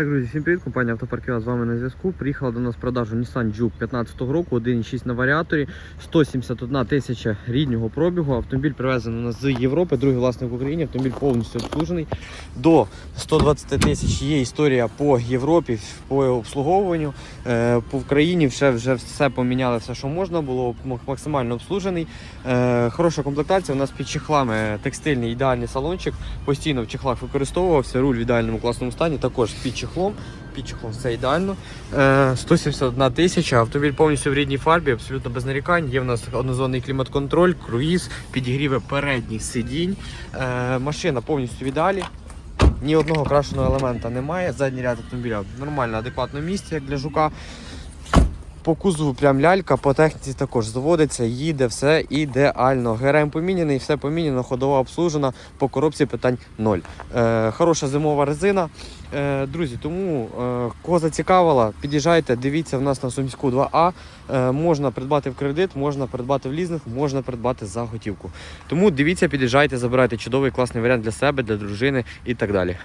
Так, друзі, всім привіт, компанія Автопарківа з вами на зв'язку. Приїхала до нас в продажу Nissan Juke 15 року, 1.6 на варіаторі, 171 тисяча ріднього пробігу. Автомобіль привезений у нас з Європи, другий власник в Україні. Автомобіль повністю обслужений. До 120 тисяч є історія по Європі, по обслуговуванню. Е, По Україні вже, вже все поміняли, все, що можна було, максимально обслужений. Е, Хороша комплектація. У нас під чехлами текстильний ідеальний салончик. Постійно в чехлах використовувався. Руль в ідеальному класному стані. Також під чехлом. Під чехлом все ідеально. Е, 171 тисяча. Автомобіль повністю в рідній фарбі, абсолютно без нарікань. Є в нас однозонний клімат-контроль, круїз, підігріви передніх сидінь. Е, Машина повністю в ідеалі. Ні одного крашеного елемента немає. Задній ряд автомобіля в нормально, адекватному місці, як для жука. По кузову прям лялька, по техніці також заводиться, їде, все ідеально. ГРМ поміняний, все поміняно, ходова обслужена, по коробці питань ноль. Е, хороша зимова резина. Е, друзі, тому е, кого зацікавила, під'їжджайте, дивіться в нас на Сумську 2А. Е, можна придбати в кредит, можна придбати в лізинг, можна придбати за готівку. Тому дивіться, під'їжджайте, забирайте чудовий класний варіант для себе, для дружини і так далі.